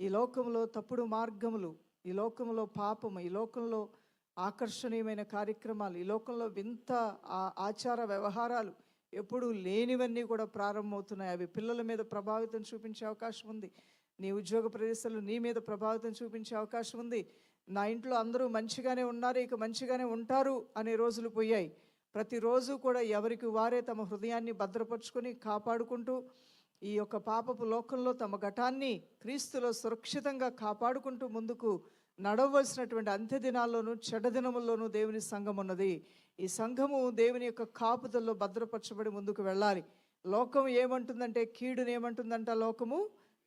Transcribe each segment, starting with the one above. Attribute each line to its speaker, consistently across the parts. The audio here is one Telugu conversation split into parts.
Speaker 1: ఈ లోకంలో తప్పుడు మార్గములు ఈ లోకంలో పాపము ఈ లోకంలో ఆకర్షణీయమైన కార్యక్రమాలు ఈ లోకంలో వింత ఆ- ఆచార వ్యవహారాలు ఎప్పుడూ లేనివన్నీ కూడా ప్రారంభమవుతున్నాయి. అవి పిల్లల మీద ప్రభావితం చూపించే అవకాశం ఉంది. నీ ఉద్యోగ ప్రదేశాలు నీ మీద ప్రభావితం చూపించే అవకాశం ఉంది. నా ఇంట్లో అందరూ మంచిగానే ఉన్నారు ఇక మంచిగానే ఉంటారు అనే రోజులు పోయాయి. ప్రతిరోజు కూడా ఎవరికి వారే తమ హృదయాన్ని భద్రపరుచుకొని కాపాడుకుంటూ ఈ యొక్క పాపపు లోకంలో తమ ఘటాన్ని క్రీస్తులో సురక్షితంగా కాపాడుకుంటూ ముందుకు నడవలసినటువంటి అంత్య దినాల్లోనూ చెడ్డ దినముల్లోనూ దేవుని సంఘం ఉన్నది. ఈ సంఘము దేవుని యొక్క కాపుదల్లో భద్రపరచబడి ముందుకు వెళ్ళాలి. లోకం ఏమంటుందంటే కీడుని ఏమంటుందంట లోకము?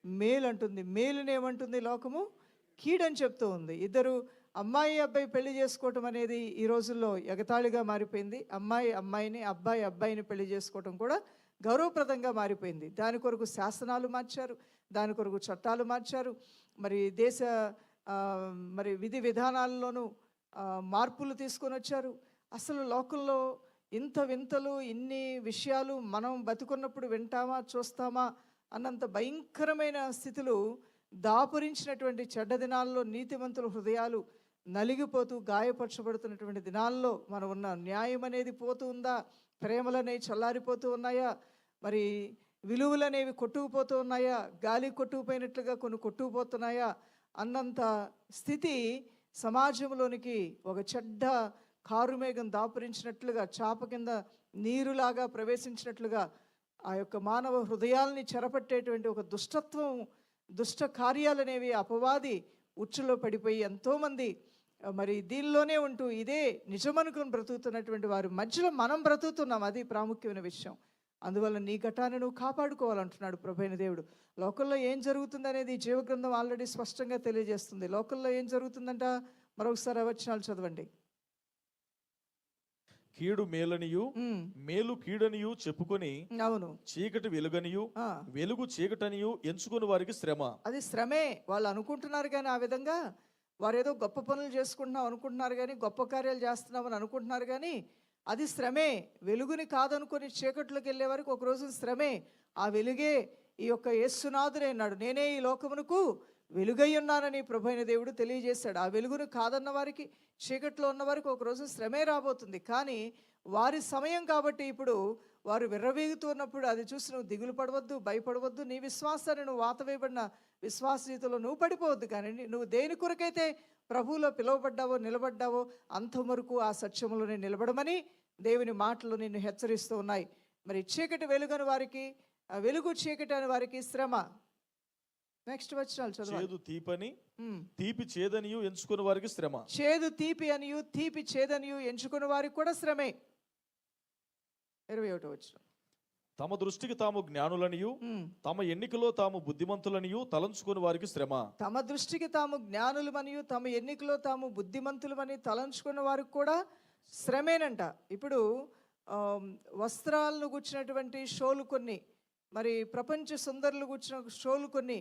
Speaker 1: మేలు అంటుంది మేలుని ఏమంటుంది లోకము? కీడని చెప్తూ ఉంది. ఇద్దరు అమ్మాయి అబ్బాయి పెళ్ళి చేసుకోవటం అనేది ఈ రోజుల్లో ఎగతాళిగా మారిపోయింది. అమ్మాయి అమ్మాయిని అబ్బాయి అబ్బాయిని పెళ్ళి చేసుకోవటం కూడా గౌరవప్రదంగా మారిపోయింది. దాని కొరకు శాసనాలు మార్చారు దాని కొరకు చట్టాలు మార్చారు. మరి దేశ మరి విధి విధానాల్లోనూ మార్పులు తీసుకొని వచ్చారు. అసలు లోకంలో ఇంత వింతలు ఇన్ని విషయాలు మనం బతుకున్నప్పుడు వింటామా చూస్తామా అన్నంత భయంకరమైన స్థితులు దాపురించినటువంటి చెడ్డ దినాల్లో నీతివంతుల హృదయాలు నలిగిపోతూ గాయపరచబడుతున్నటువంటి దినాల్లో మనం ఉన్న న్యాయం అనేది పోతూ ఉందా? ప్రేమలనేవి చల్లారిపోతూ ఉన్నాయా? మరి విలువలనేవి కొట్టుకుపోతూ ఉన్నాయా? గాలి కొట్టుకుపోయినట్లుగా కొన్ని కొట్టుకుపోతున్నాయా? అన్నంత స్థితి సమాజంలోనికి ఒక చెడ్డ కారుమేఘం దాపురించినట్లుగా చాప కింద నీరులాగా ప్రవేశించినట్లుగా ఆ యొక్క మానవ హృదయాల్ని చెరపట్టేటువంటి ఒక దుష్టత్వం దుష్ట కార్యాలనేవి అపవాది ఉచ్చులో పడిపోయి ఎంతోమంది మరి దీనిలోనే ఉంటూ ఇదే నిజమనుకుని బ్రతుకుతున్నటువంటి వారి మధ్యలో మనం బ్రతుకుతున్నాం అది ప్రాముఖ్యమైన విషయం. అందువల్ల నీ ఘటాన్ని నువ్వు కాపాడుకోవాలంటున్నాడు ప్రభైన దేవుడు. లోకల్లో ఏం జరుగుతుంది అనేది జీవగ్రంథం ఆల్రెడీ స్పష్టంగా తెలియజేస్తుంది. లోకల్లో ఏం జరుగుతుందంట? మరొకసారి అవచనాలు చదవండి.
Speaker 2: కీడు మేలనియు మేలు కీడనియు చెప్పుకొని
Speaker 1: అవును.
Speaker 2: చీకటి వెలుగనియు వెలుగు చీకటనియు ఎంచుకుని వారికి శ్రమ.
Speaker 1: అది శ్రమే. వాళ్ళు అనుకుంటున్నారు కానీ ఆ విధంగా వారు ఏదో గొప్ప పనులు చేసుకుంటున్నాం అనుకుంటున్నారు కానీ గొప్ప కార్యాలు చేస్తున్నామని అనుకుంటున్నారు కానీ అది శ్రమే. వెలుగుని కాదనుకొని చీకట్లోకి వెళ్ళే వరకు ఒక రోజు శ్రమే. ఆ వెలుగే ఈ యొక్క యేసునాథుడే అన్నాడు. నేనే ఈ లోకమునకు వెలుగై ఉన్నానని ప్రభైన దేవుడు తెలియజేశాడు. ఆ వెలుగును కాదన్న వారికి చీకట్లో ఉన్న వారికి ఒక రోజు శ్రమే రాబోతుంది. కానీ వారి సమయం కాబట్టి ఇప్పుడు వారు విర్రవీగుతున్నప్పుడు అది చూసి నువ్వు దిగులు పడవద్దు భయపడవద్దు నీ విశ్వాసాన్ని నువ్వు వాతవేయబడిన విశ్వాసీతలో నువ్వు పడిపోవద్దు కానీ నువ్వు దేని కొరకైతే ప్రభువులో పిలువబడ్డావో నిలబడ్డావో అంతవరకు ఆ సత్యములోనే నిలబడమని దేవుని మాటలు నిన్ను హెచ్చరిస్తూ ఉన్నాయి. మరి చీకటి వెలుగని వారికి వెలుగు చీకటి అని వారికి శ్రమ. నెక్స్ట్ వచ్చినాలు చదవాలి.
Speaker 2: చేదు తీపని
Speaker 1: ఉమ్.
Speaker 2: తీపి చేదనియు ఎంచుకుని వారికి శ్రమ.
Speaker 1: చేదు తీపి అనియు తీపి చేదనియు ఎంచుకున్న వారికి కూడా శ్రమే. ఇరవై ఒకటి వచ్చిన
Speaker 2: తమ దృష్టికి తాము జ్ఞానులనియు తమ ఎన్నికలో తాము బుద్ధిమంతులనియు తలంచుకుని వారికి శ్రమ.
Speaker 1: తమ దృష్టికి తాము జ్ఞానులమనియు తమ ఎన్నికలో తాము బుద్ధిమంతులమని తలంచుకున్న వారికి కూడా శ్రమేనంట. ఇప్పుడు వస్త్రాలను గుచ్చినటువంటి షోలు కొన్ని మరి ప్రపంచ సుందరులు గుచ్చిన షోలు కొన్ని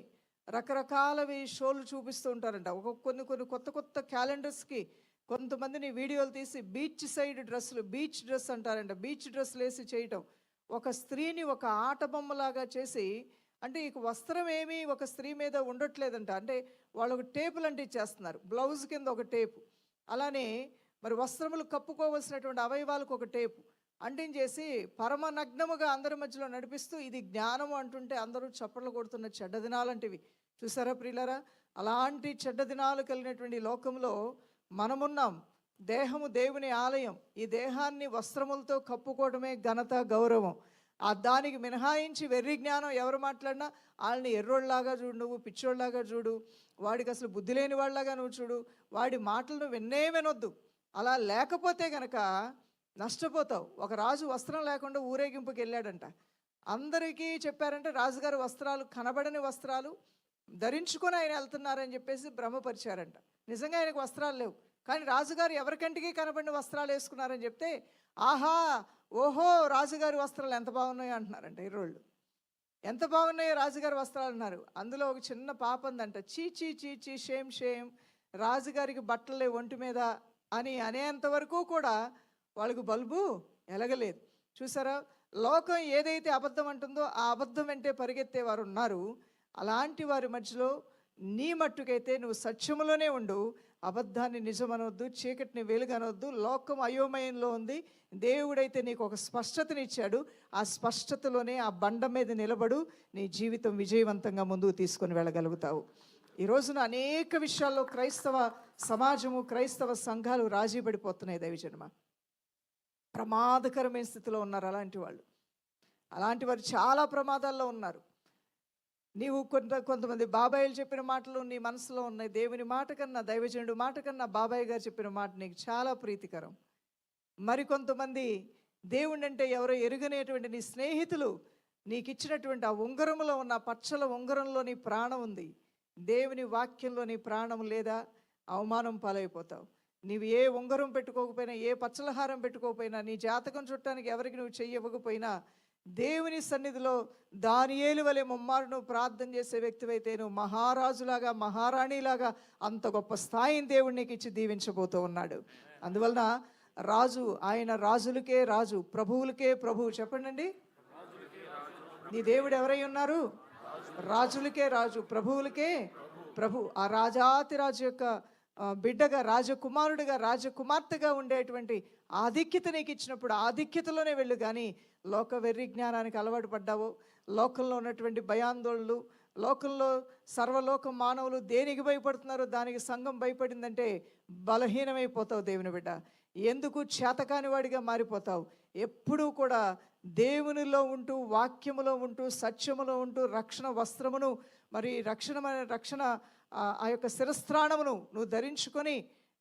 Speaker 1: రకరకాలవి షోలు చూపిస్తూ ఉంటారంట. ఒక కొన్ని కొన్ని కొత్త కొత్త క్యాలెండర్స్కి కొంతమందిని వీడియోలు తీసి బీచ్ సైడ్ డ్రెస్సులు బీచ్ డ్రెస్ అంటారంట. బీచ్ డ్రెస్సులు వేసి చేయటం. ఒక స్త్రీని ఒక ఆట బొమ్మలాగా చేసి అంటే ఇక వస్త్రం ఏమీ ఒక స్త్రీ మీద ఉండట్లేదంట. అంటే వాళ్ళు ఒక టేపులు అంటే ఇచ్చేస్తున్నారు. బ్లౌజ్ కింద ఒక టేపు. అలానే మరి వస్త్రములు కప్పుకోవలసినటువంటి అవయవాలకు ఒక టేపు. అంటించేసి పరమ నగ్నముగా అందరి మధ్యలో నడిపిస్తూ ఇది జ్ఞానము అంటుంటే అందరూ చప్పట్లు కొడుతున్న చెడ్డ దినాలంటివి. చూసారా ప్రియులరా? అలాంటి చెడ్డ దినాలు కలిగినటువంటి లోకంలో మనమున్నాం. దేహము దేవుని ఆలయం. ఈ దేహాన్ని వస్త్రములతో కప్పుకోవడమే ఘనత గౌరవం. ఆ దానికి మినహాయించి వెర్రి జ్ఞానం ఎవరు మాట్లాడినా వాళ్ళని ఎర్రోళ్ళలాగా చూడు నువ్వు పిచ్చోళ్ళలాగా చూడు. వాడికి అసలు బుద్ధి లేని వాళ్ళలాగా నువ్వు చూడు. వాడి మాటలను విన్నే వినొద్దు. అలా లేకపోతే గనక నష్టపోతావు. ఒక రాజు వస్త్రం లేకుండా ఊరేగింపుకి వెళ్ళాడంట. అందరికీ చెప్పారంటే రాజుగారి వస్త్రాలు కనబడని వస్త్రాలు ధరించుకొని ఆయన వెళ్తున్నారని చెప్పేసి భ్రమపరిచారంట నిజంగా ఆయనకు వస్త్రాలు లేవు. కానీ రాజుగారు ఎవరికంటికి కనబడిన వస్త్రాలు వేసుకున్నారని చెప్తే ఆహా ఓహో రాజుగారి వస్త్రాలు ఎంత బాగున్నాయో అంటున్నారంట ఈరోళ్ళు. ఎంత బాగున్నాయో రాజుగారి వస్త్రాలు అన్నారు. అందులో ఒక చిన్న పాప ఉందంట చీ చీ చీ చీ షేమ్ షేమ్ రాజుగారికి బట్టలే ఒంటి మీద అని అనేంత వరకు కూడా వాళ్ళకు బల్బు ఎలగలేదు. చూసారా? లోకం ఏదైతే అబద్ధం అంటుందో ఆ అబద్ధం వెంటే పరిగెత్తే వారు ఉన్నారు అలాంటి వారి మధ్యలో నీ మట్టుకైతే నువ్వు సత్యములోనే ఉండు అబద్ధాన్ని నిజమనొద్దు చీకటిని వెలుగనొద్దు లోకం అయోమయంలో ఉంది. దేవుడైతే నీకు ఒక స్పష్టతనిచ్చాడు. ఆ స్పష్టతలోనే ఆ బండ మీద నిలబడు. నీ జీవితం విజయవంతంగా ముందుకు తీసుకొని వెళ్ళగలుగుతావు. ఈ రోజున అనేక విషయాల్లో క్రైస్తవ సమాజము క్రైస్తవ సంఘాలు రాజీ పడిపోతున్నాయి దైవజన్మ. ప్రమాదకరమైన స్థితిలో ఉన్నారు అలాంటి వాళ్ళు. అలాంటి వారు చాలా ప్రమాదాల్లో ఉన్నారు. నీవు కొంత కొంతమంది బాబాయిలు చెప్పిన మాటలు నీ మనసులో ఉన్నాయి. దేవుని మాట కన్నా దైవజనుడు మాట కన్నా బాబాయ్ గారు చెప్పిన మాట నీకు చాలా ప్రీతికరం. మరికొంతమంది దేవుడు అంటే ఎవరో ఎరుగనేటువంటి నీ స్నేహితులు నీకు ఇచ్చినటువంటి ఆ ఉంగరంలో ఉన్న పచ్చల ఉంగరంలో నీ ప్రాణం ఉంది. దేవుని వాక్యంలో నీ ప్రాణం లేదా? అవమానం పాలైపోతావు. నీవు ఏ ఉంగరం పెట్టుకోకపోయినా ఏ పచ్చలహారం పెట్టుకోకపోయినా నీ జాతకం చుట్టానికి ఎవరికి నువ్వు చెయ్యకపోయినా దేవుని సన్నిధిలో దానియేలు వలె ముమ్మారు నువ్వు ప్రార్థన చేసే వ్యక్తివైతే నువ్వు మహారాజులాగా మహారాణిలాగా అంత గొప్ప స్థాయిని దేవుడు నీకు ఇచ్చి దీవించబోతూ ఉన్నాడు. అందువలన రాజు ఆయన రాజులకే రాజు ప్రభువులకే ప్రభువు చెప్పండి నీ దేవుడు ఎవరై ఉన్నారు? రాజులకే రాజు ప్రభువులకే ప్రభు. ఆ రాజాతి రాజు యొక్క బిడ్డగా రాజకుమారుడిగా రాజకుమార్తెగా ఉండేటువంటి ఆధిక్యత నీకు ఇచ్చినప్పుడు ఆధిక్యతలోనే వెళ్ళు కానీ లోక వెర్రి జ్ఞానానికి అలవాటు పడ్డావు. లోకంలో ఉన్నటువంటి భయాందోళనలు లోకంలో సర్వలోక మానవులు దేనికి భయపడుతున్నారో దానికి సంఘం భయపడిందంటే బలహీనమైపోతావు దేవుని బిడ్డ. ఎందుకు? చేతకాని వాడిగా మారిపోతావు. ఎప్పుడూ కూడా దేవునిలో ఉంటూ వాక్యములో ఉంటూ సత్యములో ఉంటూ రక్షణ వస్త్రమును మరి రక్షణ రక్షణ ఆ యొక్క శిరస్త్రాణమును నువ్వు ధరించుకొని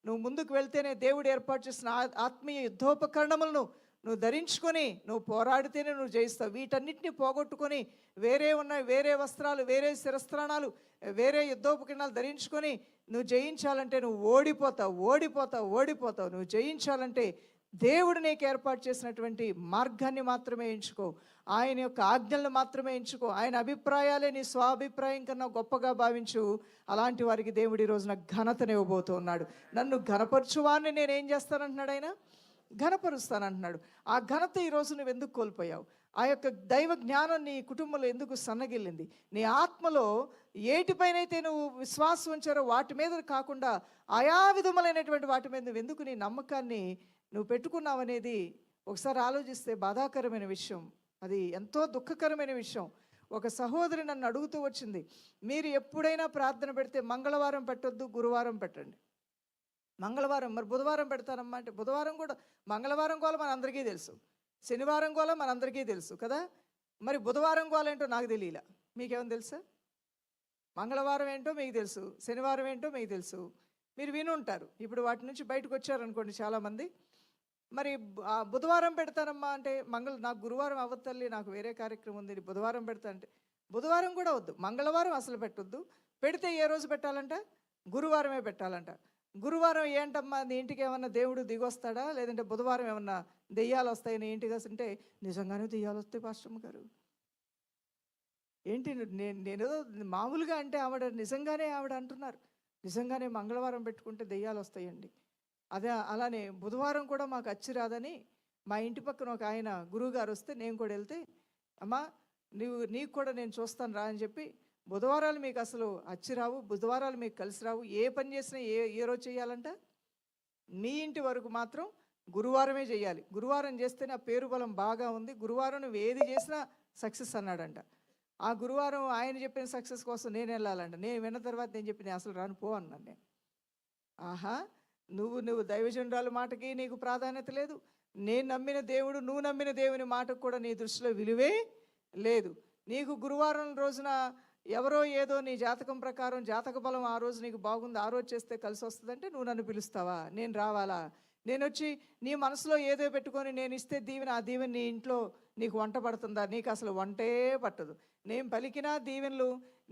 Speaker 1: నువ్వు ముందుకు వెళ్తేనే దేవుడు ఏర్పాటు చేసిన ఆ- ఆత్మీయ యుద్ధోపకరణములను నువ్వు ధరించుకొని నువ్వు పోరాడితేనే నువ్వు జయిస్తావు. వీటన్నిటిని పోగొట్టుకొని వేరే ఉన్న వేరే వస్త్రాలు వేరే శిరస్త్రాణాలు వేరే యుద్ధోపకరణాలు ధరించుకొని నువ్వు జయించాలంటే నువ్వు ఓడిపోతావు ఓడిపోతావు ఓడిపోతావు. నువ్వు జయించాలంటే దేవుడు నీకు ఏర్పాటు చేసినటువంటి మార్గాన్ని మాత్రమే ఎంచుకో. ఆయన యొక్క ఆజ్ఞలను మాత్రమే ఎంచుకో. ఆయన అభిప్రాయాలే నీ స్వాభిప్రాయం కన్నా గొప్పగా భావించు. అలాంటి వారికి దేవుడి రోజున ఘనతను ఇవ్వబోతూ ఉన్నాడు. నన్ను ఘనపరచువాన్ని నేనేం చేస్తానంటున్నాడు ఆయన? ఘనపరుస్తాను అంటున్నాడు ఆ ఘనత ఈరోజు నువ్వు ఎందుకు కోల్పోయావు? ఆ యొక్క దైవ జ్ఞానం నీ కుటుంబంలో ఎందుకు సన్నగిల్లింది? నీ ఆత్మలో ఏటిపైనైతే నువ్వు విశ్వాసం ఉంచారో వాటి మీద కాకుండా ఆయా విధములైనటువంటి వాటి మీద నువ్వు ఎందుకు నీ నమ్మకాన్ని నువ్వు పెట్టుకున్నావనేది ఒకసారి ఆలోచిస్తే బాధాకరమైన విషయం. అది ఎంతో దుఃఖకరమైన విషయం. ఒక సహోదరి నన్ను అడుగుతూ వచ్చింది మీరు ఎప్పుడైనా ప్రార్థన పెడితే మంగళవారం పెట్టొద్దు గురువారం పెట్టండి. మంగళవారం మరి బుధవారం పెడతారమ్మా అంటే బుధవారం కూడా మంగళవారం గోల మన అందరికీ తెలుసు. శనివారం గోల మన అందరికీ తెలుసు కదా? మరి బుధవారం గోల ఏంటో నాకు తెలియలా. మీకేమైనా తెలుసా? మంగళవారం ఏంటో మీకు తెలుసు శనివారం ఏంటో మీకు తెలుసు. మీరు విని ఉంటారు. ఇప్పుడు వాటి నుంచి బయటకు వచ్చారనుకోండి చాలామంది. మరి బుధవారం పెడతానమ్మా అంటే మంగళ నాకు గురువారం అవ్వతల్లి నాకు వేరే కార్యక్రమం ఉంది బుధవారం పెడతా అంటే బుధవారం కూడా వద్దు. మంగళవారం అసలు పెట్టొద్దు. పెడితే ఏ రోజు పెట్టాలంట? గురువారమే పెట్టాలంట. గురువారం ఏంటమ్మా నీ ఇంటికి ఏమన్నా దేవుడు దిగొస్తాడా? లేదంటే బుధవారం ఏమన్నా దెయ్యాలు వస్తాయి నీ ఇంటికి వస్తుంటే నిజంగానే దెయ్యాలు వస్తాయి పాస్టమ్ గారు. ఏంటి నేను నేను మామూలుగా అంటే ఆవిడ నిజంగానే ఆవిడ అంటున్నారు. నిజంగానే మంగళవారం పెట్టుకుంటే దెయ్యాలు వస్తాయండి. అదే అలానే బుధవారం కూడా మాకు అచ్చి రాదని మా ఇంటి పక్కన ఒక ఆయన గురువుగారు వస్తే నేను కూడా వెళ్తే అమ్మా నీవు నీకు కూడా నేను చూస్తాను రా అని చెప్పి బుధవారాలు మీకు అసలు అచ్చిరావు బుధవారాలు మీకు కలిసి రావు. ఏ పని చేసినా ఏ ఏ రోజు చేయాలంట? మీ ఇంటి వరకు మాత్రం గురువారమే చేయాలి. గురువారం చేస్తే నా పేరు బలం బాగా ఉంది. గురువారం నువ్వు ఏది చేసినా సక్సెస్ అన్నాడంట. ఆ గురువారం ఆయన చెప్పిన సక్సెస్ కోసం నేను వెళ్ళాలంట. నేను విన్న తర్వాత నేను చెప్పి నేను అసలు రాను పో అన్నాను నేను. ఆహా నువ్వు నువ్వు దైవజనురాలు మాటకి నీకు ప్రాధాన్యత లేదు. నేను నమ్మిన దేవుడు నువ్వు నమ్మిన దేవుని మాటకు కూడా నీ దృష్టిలో విలువే లేదు. నీకు గురువారం రోజున ఎవరో ఏదో నీ జాతకం ప్రకారం జాతక బలం ఆ రోజు నీకు బాగుంది ఆ రోజు చేస్తే కలిసి వస్తుందంటే నువ్వు నన్ను పిలుస్తావా? నేను రావాలా? నేను వచ్చి నీ మనసులో ఏదో పెట్టుకొని నేను ఇస్తే దీవెన ఆ దీవెన నీ ఇంట్లో నీకు వంట పడుతుందా? నీకు అసలు వంటే పట్టదు. నేను పలికినా దీవెనలు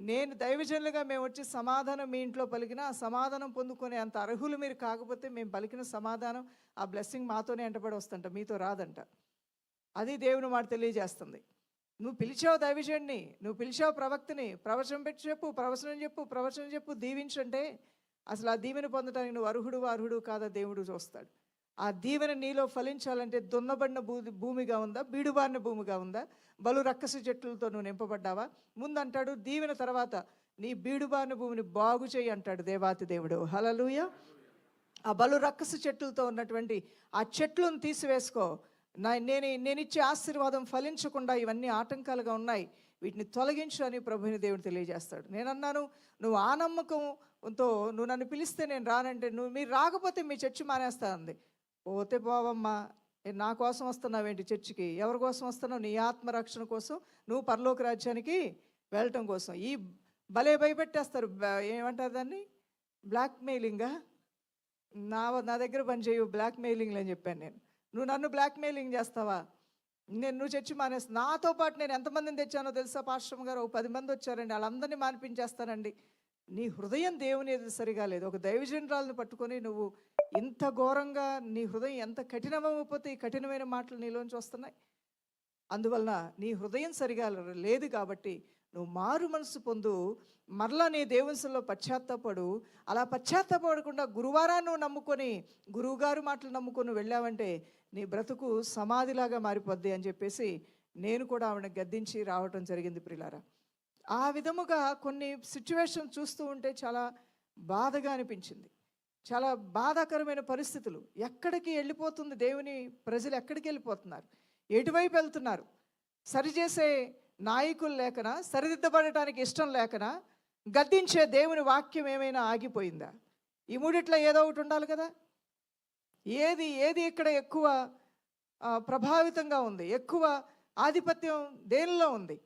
Speaker 1: నేను దైవజనులుగా మేము వచ్చి సమాధానం మీ ఇంట్లో పలికినా ఆ సమాధానం పొందుకునే అంత అర్హులు మీరు కాకపోతే మేము పలికిన సమాధానం ఆ బ్లెస్సింగ్ మాతోనే వెంటబడి వస్తుంట మీతో రాదంట. అది దేవుని మాట తెలియజేస్తుంది. నువ్వు పిలిచావు దైవజుడిని నువ్వు పిలిచావు ప్రవక్తని ప్రవచనం పెట్టి చెప్పు ప్రవచనం చెప్పు ప్రవచనం చెప్పు దీవించంటే అసలు ఆ దీవెన పొందడానికి నువ్వు అర్హుడు అర్హుడు కాదా దేవుడు చూస్తాడు. ఆ దీవెన నీలో ఫలించాలంటే దున్నబడిన భూ భూమిగా ఉందా బీడుబారిన భూమిగా ఉందా? బలు రక్కస చెట్లతో నువ్వు నింపబడ్డావా? ముందు అంటాడు దీవెన తర్వాత నీ బీడుబారిన భూమిని బాగు చేయి అంటాడు దేవాతి దేవుడు. హలలుయ ఆ బలు రక్కస చెట్లతో ఉన్నటువంటి ఆ చెట్లను తీసివేసుకో. నా నేను నేను ఇచ్చే ఆశీర్వాదం ఫలించకుండా ఇవన్నీ ఆటంకాలుగా ఉన్నాయి. వీటిని తొలగించు అని ప్రభుని దేవుడు తెలియజేస్తాడు. నేను అన్నాను నువ్వు ఆ నమ్మకంతో నువ్వు నన్ను పిలిస్తే నేను రానంటే నువ్వు మీరు రాకపోతే మీ చర్చి మానేస్తా అంది పోతే పోవమ్మా నా కోసం వస్తున్నావేంటి చర్చికి? ఎవరి కోసం వస్తున్నావు? నీ ఆత్మరక్షణ కోసం? నువ్వు పరలోక రాజ్యానికి వెళ్ళటం కోసం? ఈ భలే భయపెట్టేస్తారు. ఏమంటారు దాన్ని? బ్లాక్మెయిలింగా? నా నా దగ్గర పని చేయు అని చెప్పాను నేను. నువ్వు నన్ను బ్లాక్మెయిలింగ్ చేస్తావా? నేను నువ్వు చర్చి మానేసి నాతో పాటు నేను ఎంతమందిని తెచ్చానో తెలుసా పాశ్రమ గారు? ఒక పది మంది వచ్చారండి వాళ్ళందరినీ మానిపించేస్తానండి. నీ హృదయం దేవుని ఎదురు సరిగా లేదు. ఒక దైవజనరాలను పట్టుకొని నువ్వు ఇంత ఘోరంగా నీ హృదయం ఎంత కఠినమైపోతే ఈ కఠినమైన మాటలు నీలోంచి వస్తున్నాయి. అందువలన నీ హృదయం సరిగా లేదు కాబట్టి నువ్వు మారు మనసు పొందు మరలా నీ దేవునిలో పశ్చాత్తాపడు. అలా పశ్చాత్తాపడకుండా గురువారాన్ని నువ్వు నమ్ముకొని గురువుగారు మాటలు నమ్ముకొని వెళ్ళావంటే నీ బ్రతుకు సమాధిలాగా మారిపోద్ది అని చెప్పేసి నేను కూడా ఆవిడ గద్దించి రావటం జరిగింది ప్రిలారా. ఆ విధముగా కొన్ని సిచ్యువేషన్ చూస్తూ ఉంటే చాలా బాధగా అనిపించింది. చాలా బాధాకరమైన పరిస్థితులు. ఎక్కడికి వెళ్ళిపోతుంది దేవుని ప్రజలు? ఎక్కడికి వెళ్ళిపోతున్నారు? ఎటువైపు వెళ్తున్నారు? సరిచేసే నాయకులు లేకనా? సరిదిద్దబడటానికి ఇష్టం లేకనా? గద్దించే దేవుని వాక్యం ఏమైనా ఆగిపోయిందా? ఈ మూడిట్లో ఏదో ఒకటి ఉండాలి కదా? ఏది ఏది ఇక్కడ ఎక్కువ ప్రభావితంగా ఉంది? ఎక్కువ ఆధిపత్యం దేనిలో ఉంది?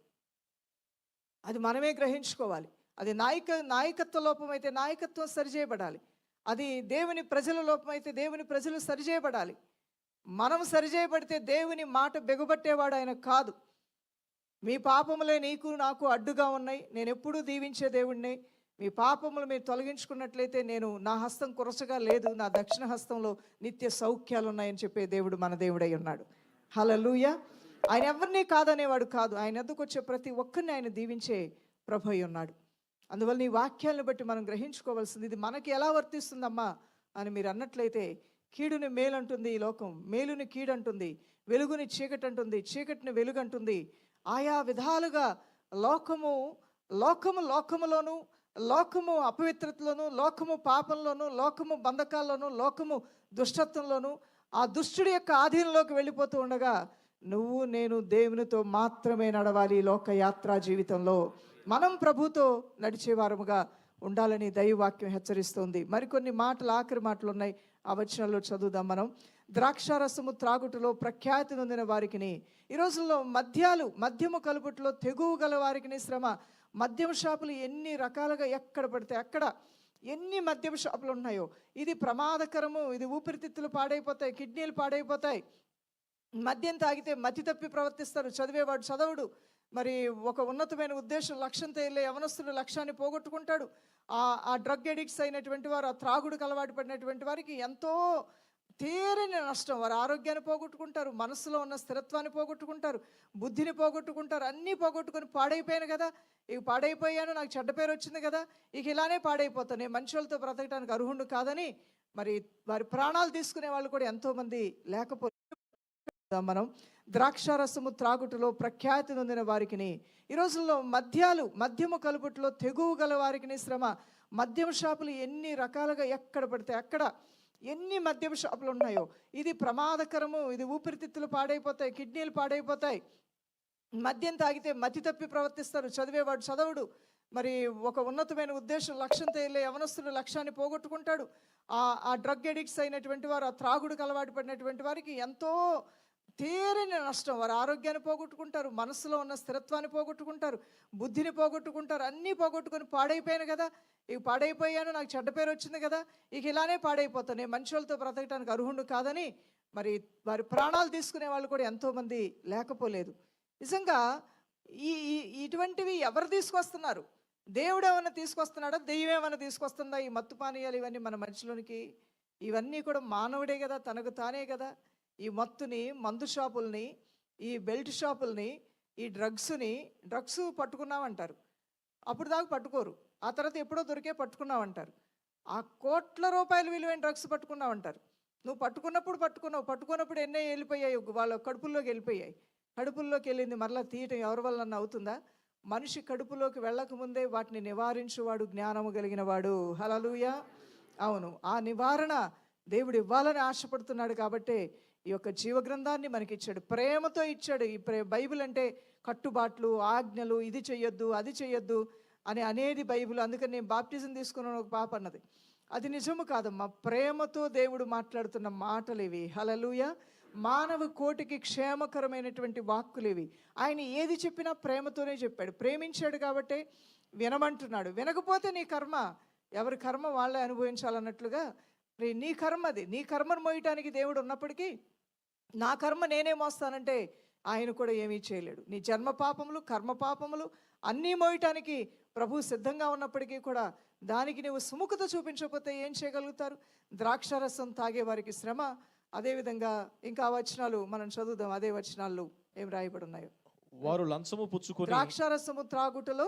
Speaker 1: అది మనమే గ్రహించుకోవాలి. అది నాయక నాయకత్వ లోపం అయితే నాయకత్వం సరిచేయబడాలి. అది దేవుని ప్రజల లోపం అయితే దేవుని ప్రజలు సరిచేయబడాలి. మనం సరిచేయబడితే దేవుని మాట బెగుబట్టేవాడు ఆయన కాదు. మీ పాపములే నీకు నాకు అడ్డుగా ఉన్నాయి. నేను ఎప్పుడూ దీవించే దేవుణ్ణి. మీ పాపములు మీరు తొలగించుకున్నట్లయితే నేను నా హస్తం కురసగా లేదు నా దక్షిణ హస్తంలో నిత్య సౌఖ్యాలు ఉన్నాయని చెప్పే దేవుడు మన దేవుడై ఉన్నాడు. హలలుయ ఆయన ఎవరిని కాదనేవాడు కాదు. ఆయన ఎద్దుకు వచ్చే ప్రతి ఒక్కరిని ఆయన దీవించే ప్రభు ఉన్నాడు. అందువల్ల ఈ వాక్యాలను బట్టి మనం గ్రహించుకోవాల్సింది ఇది మనకి ఎలా వర్తిస్తుందమ్మా అని మీరు అన్నట్లయితే కీడుని మేలంటుంది ఈ లోకం మేలుని కీడంటుంది వెలుగుని చీకటి అంటుంది చీకటిని వెలుగంటుంది. ఆయా విధాలుగా లోకము లోకము లోకములోను లోకము అపవిత్రతలోను లోకము పాపంలోను లోకము బంధకాల్లోను లోకము దుష్టత్వంలోను ఆ దుష్టుడి యొక్క ఆధీనంలోకి వెళ్ళిపోతూ ఉండగా నువ్వు నేను దేవునితో మాత్రమే నడవాలి లోకయాత్రా జీవితంలో. మనం ప్రభుతో నడిచేవారముగా ఉండాలని దైవవాక్యం హెచ్చరిస్తోంది. మరికొన్ని మాటలు ఆఖరి మాటలు ఉన్నాయి. ఆ వచనంలో చదువుదాం మనం. ద్రాక్షారసము త్రాగుటలో ప్రఖ్యాతి నొందిన వారికిని. ఈ రోజుల్లో మద్యాలు మద్యము కలుపుటలో తెగువ గల వారికిని శ్రమ. మద్యం షాపులు ఎన్ని రకాలుగా ఎక్కడ పడితే అక్కడ ఎన్ని మద్యం షాపులు ఉన్నాయో. ఇది ప్రమాదకరము. ఇది ఊపిరితిత్తులు పాడైపోతాయి కిడ్నీలు పాడైపోతాయి. మద్యం తాగితే మతి తప్పి ప్రవర్తిస్తారు. చదివేవాడు చదవడు. మరి ఒక ఉన్నతమైన ఉద్దేశం లక్ష్యం తేలే యవనస్తుడు లక్ష్యాన్ని పోగొట్టుకుంటాడు. ఆ ఆ డ్రగ్ ఎడిక్ట్స్ అయినటువంటి వారు ఆ త్రాగుడు అలవాటు పడినటువంటి వారికి ఎంతో తీరని నష్టం. వారి ఆరోగ్యాన్ని పోగొట్టుకుంటారు మనసులో ఉన్న స్థిరత్వాన్ని పోగొట్టుకుంటారు బుద్ధిని పోగొట్టుకుంటారు అన్నీ పోగొట్టుకొని పాడైపోయాను కదా. ఇక పాడైపోయాను నాకు చెడ్డ పేరు వచ్చింది కదా. ఇక ఇలానే పాడైపోతాను. నేను మనుషులతో బ్రతకడానికి అర్హుడు కాదని మరి వారి ప్రాణాలు తీసుకునే వాళ్ళు కూడా ఎంతోమంది లేకపోతే మనం ద్రాక్షారసము త్రాగుటలో ప్రఖ్యాతి నొందిన వారికిని ఈ రోజుల్లో మద్యాలు మద్యము కలుపుటలో తెగువ గల వారికి శ్రమ మద్యం షాపులు ఎన్ని రకాలుగా ఎక్కడ పడితే అక్కడ ఎన్ని మద్యం షాపులు ఉన్నాయో. ఇది ప్రమాదకరము ఇది ఊపిరితిత్తులు పాడైపోతాయి కిడ్నీలు పాడైపోతాయి. మద్యం తాగితే మతి తప్పి ప్రవర్తిస్తారు చదివేవాడు చదవడు. మరి ఒక ఉన్నతమైన ఉద్దేశం లక్ష్యం వెళ్ళే యవనస్తుడు లక్ష్యాన్ని పోగొట్టుకుంటాడు. ఆ ఆ డ్రగ్ ఎడిక్ట్స్ అయినటువంటి వారు ఆ త్రాగుడుకు అలవాటు పడినటువంటి వారికి ఎంతో తీరని నష్టం. వారి ఆరోగ్యాన్ని పోగొట్టుకుంటారు మనసులో ఉన్న స్థిరత్వాన్ని పోగొట్టుకుంటారు బుద్ధిని పోగొట్టుకుంటారు అన్నీ పోగొట్టుకొని పాడైపోయాను కదా. ఇక పాడైపోయాను నాకు చెడ్డ పేరు వచ్చింది కదా. ఇక ఇలానే పాడైపోతాను. నేను మనుషులతో బ్రతకడానికి అర్హుడు కాదని మరి వారి ప్రాణాలు తీసుకునే వాళ్ళు కూడా ఎంతోమంది లేకపోలేదు. నిజంగా ఈ ఇటువంటివి ఎవరు తీసుకొస్తున్నారు? దేవుడు ఏమైనా తీసుకొస్తున్నాడా? దెయ్యం ఏమైనా తీసుకొస్తుందా? ఈ మత్తు పానీయాలు ఇవన్నీ మన మనుషులకి ఇవన్నీ కూడా మానవుడే కదా తనకు తానే కదా. ఈ మత్తుని మందు షాపుల్ని ఈ బెల్ట్ షాపుల్ని ఈ డ్రగ్స్ని డ్రగ్స్ పట్టుకున్నామంటారు అప్పుడు దాకా పట్టుకోరు. ఆ తర్వాత ఎప్పుడో దొరికే పట్టుకున్నామంటారు ఆ కోట్ల రూపాయల విలువైన డ్రగ్స్ పట్టుకున్నామంటారు నువ్వు పట్టుకున్నప్పుడు పట్టుకున్నావు పట్టుకున్నప్పుడు ఎన్నో వెళ్ళిపోయాయి వాళ్ళ కడుపుల్లోకి వెళ్ళిపోయాయి. కడుపుల్లోకి వెళ్ళింది మరలా తీయటం ఎవరి వల్ల అవుతుందా? మనిషి కడుపులోకి వెళ్ళకముందే వాటిని నివారించువాడు జ్ఞానము కలిగిన వాడు హలలుయా అవును ఆ నివారణ దేవుడు ఇవ్వాలని ఆశపడుతున్నాడు కాబట్టే ఈ యొక్క జీవగ్రంథాన్ని మనకి ఇచ్చాడు ప్రేమతో ఇచ్చాడు. ఈ ప్రే బైబిల్ అంటే కట్టుబాట్లు ఆజ్ఞలు ఇది చేయొద్దు అది చేయొద్దు అని అనేది బైబిల్. అందుకని నేను బాప్టిజం తీసుకున్నాను ఒక పాప అన్నది. అది నిజము కాదమ్మా. ప్రేమతో దేవుడు మాట్లాడుతున్న మాటలు ఇవి హలలుయ మానవ కోటికి క్షేమకరమైనటువంటి వాక్కులు ఇవి ఆయన ఏది చెప్పినా ప్రేమతోనే చెప్పాడు. ప్రేమించాడు కాబట్టి వినమంటున్నాడు. వినకపోతే నీ కర్మ ఎవరి కర్మ వాళ్ళే అనుభవించాలన్నట్లుగా నీ కర్మ అది. నీ కర్మను మోయటానికి దేవుడు ఉన్నప్పటికీ నా కర్మ నేనే మోస్తానంటే ఆయన కూడా ఏమీ చేయలేడు. నీ జన్మ పాపములు కర్మ పాపములు అన్నీ మోయటానికి ప్రభు సిద్ధంగా ఉన్నప్పటికీ కూడా దానికి నువ్వు సుముఖత చూపించకపోతే ఏం చేయగలుగుతారు? ద్రాక్షారసం తాగే వారికి శ్రమ. అదేవిధంగా ఇంకా వచనాలు మనం చదువుదాం. అదే వచనాల్లో ఏం రాయబడి ఉన్నాయో?
Speaker 2: వారు లంచము పుచ్చుకొని
Speaker 1: ద్రాక్షారసము త్రాగుటలో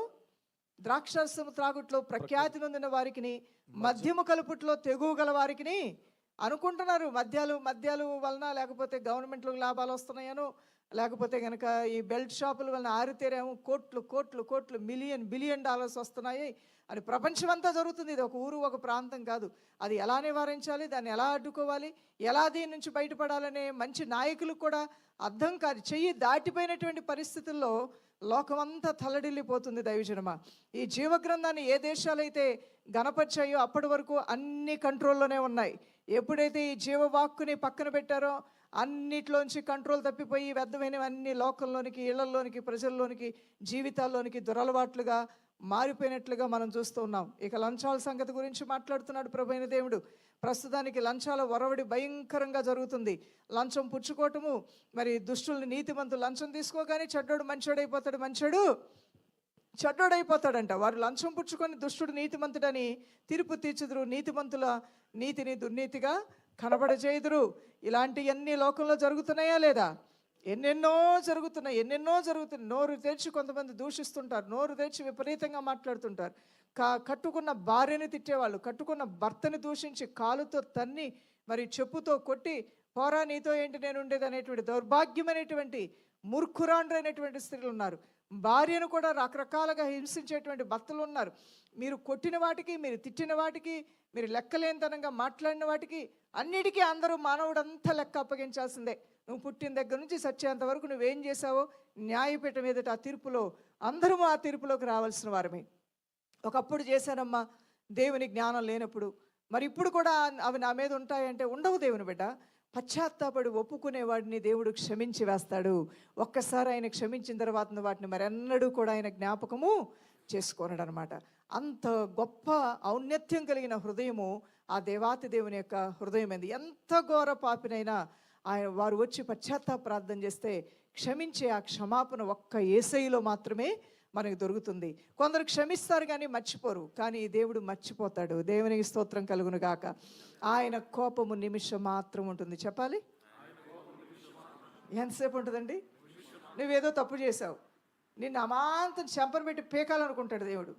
Speaker 1: ద్రాక్షారసము త్రాగుట్లో ప్రఖ్యాతి నొందిన వారికి మద్యము కలుపుట్లో తెగువ గల వారికి అనుకుంటున్నారు. మద్యాలు మద్యాలు వలన లేకపోతే గవర్నమెంట్లకు లాభాలు వస్తున్నాయనో లేకపోతే కనుక ఈ బెల్ట్ షాపుల వలన ఆరితేరేమో కోట్లు కోట్లు కోట్లు మిలియన్ బిలియన్ డాలర్స్ వస్తున్నాయి అని ప్రపంచమంతా జరుగుతుంది. ఇది ఒక ఊరు ఒక ప్రాంతం కాదు. అది ఎలా నివారించాలి? దాన్ని ఎలా అడ్డుకోవాలి? ఎలా దీని నుంచి బయటపడాలనే మంచి నాయకులు కూడా అర్థం కాదు చెయ్యి దాటిపోయినటువంటి పరిస్థితుల్లో లోకమంతా తల్లడిల్లిపోతుంది దైవజనమ. ఈ జీవగ్రంథాన్ని ఏ దేశాలైతే గనపరిచాయో అప్పటి వరకు అన్ని కంట్రోల్లోనే ఉన్నాయి. ఎప్పుడైతే ఈ జీవవాక్కుని పక్కన పెట్టారో అన్నిట్లోంచి కంట్రోల్ తప్పిపోయి వ్యర్థమైనవన్నీ లోకంలోనికి ఇళ్ళలోనికి ప్రజల్లోనికి జీవితాల్లోనికి దురలవాట్లుగా మారిపోయినట్లుగా మనం చూస్తూ ఉన్నాం. ఇక లంచాల సంగతి గురించి మాట్లాడుతున్నాడు ప్రభైన దేవుడు. ప్రస్తుతానికి లంచాల వరవడి భయంకరంగా జరుగుతుంది. లంచం పుచ్చుకోవటము మరి దుష్టుల్ని నీతిమంతులు లంచం తీసుకోగానే చెడ్డోడు మంచోడైపోతాడు. మంచోడు చెడ్డోడైపోతాడంట. వారు లంచం పుచ్చుకొని దుష్టుడు నీతిమంతుడని తీర్పు తీర్చుదురు. నీతిమంతుల నీతిని దుర్నీతిగా కనబడచేయుదురు. ఇలాంటివన్నీ లోకంలో జరుగుతున్నాయా లేదా? ఎన్నెన్నో జరుగుతున్నాయి ఎన్నెన్నో జరుగుతున్నాయి. నోరు తెరిచి కొంతమంది దూషిస్తుంటారు నోరు తెరిచి విపరీతంగా మాట్లాడుతుంటారు. కా కట్టుకున్న భార్యని తిట్టేవాళ్ళు కట్టుకున్న భర్తని దూషించి కాలుతో తన్ని మరి చెప్పుతో కొట్టి పోరా నీతో ఏంటి నేను ఉండేది? అనేటువంటి దౌర్భాగ్యమైనటువంటి మూర్ఖురాండ్రైనటువంటి స్త్రీలు ఉన్నారు భార్యను కూడా రకరకాలుగా హింసించేటువంటి భర్తలు ఉన్నారు. మీరు కొట్టిన వాటికి మీరు తిట్టిన వాటికి మీరు లెక్కలేనితనంగా మాట్లాడిన వాటికి అన్నిటికీ అందరూ మానవుడంతా లెక్క అప్పగించాల్సిందే. నువ్వు పుట్టిన దగ్గర నుంచి సచ్చేంత వరకు నువ్వేం చేసావో న్యాయపీఠం మీదట ఆ తీర్పులో అందరము ఆ తీర్పులోకి రావాల్సిన వారమే. ఒకప్పుడు చేశానమ్మా దేవుని జ్ఞానం లేనప్పుడు. మరి ఇప్పుడు కూడా అవి నా మీద ఉంటాయంటే ఉండవు దేవుని బిడ్డ. పశ్చాత్తాపడి ఒప్పుకునేవాడిని దేవుడు క్షమించి వేస్తాడు. ఒక్కసారి ఆయన క్షమించిన తర్వాత వాటిని మరెన్నడూ కూడా ఆయన జ్ఞాపకము చేసుకోనడు అనమాట అంత గొప్ప ఔన్నత్యం కలిగిన హృదయము ఆ దేవాతి దేవుని యొక్క హృదయమైంది. ఎంత ఘోర పాపినైనా ఆయన వారు వచ్చి పశ్చాత్తాప ప్రార్థన చేస్తే క్షమించే ఆ క్షమాపణ ఒక్క ఏసైలో మాత్రమే మనకు దొరుకుతుంది. కొందరు క్షమిస్తారు కానీ మర్చిపోరు. కానీ దేవుడు మర్చిపోతాడు. దేవునికి స్తోత్రం కలుగును గాక ఆయన కోపము నిమిషం మాత్రం ఉంటుంది. చెప్పాలి? ఎంతసేపు ఉంటుందండి? నువ్వేదో తప్పు చేసావు నిన్ను అమాంతం చెంపను పెట్టి పీకాలనుకుంటాడు దేవుడు.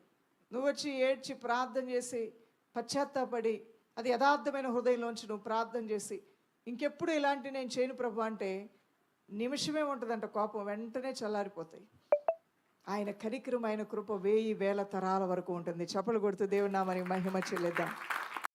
Speaker 1: నువ్వు వచ్చి ఏడ్చి ప్రార్థన చేసి పశ్చాత్తాపడి అది యథార్థమైన హృదయంలోంచి నువ్వు ప్రార్థన చేసి ఇంకెప్పుడు ఇలాంటి నేను చేయను ప్రభు అంటే నిమిషమే ఉంటుందంట కోపం. వెంటనే చల్లారిపోతాయి. ఆయన కనికరం ఆయన కృప వేయి వేల తరాల వరకు ఉంటుంది. చప్పలు కొడుతూ దేవుడు నామని మహిమ చెల్లిద్దాం.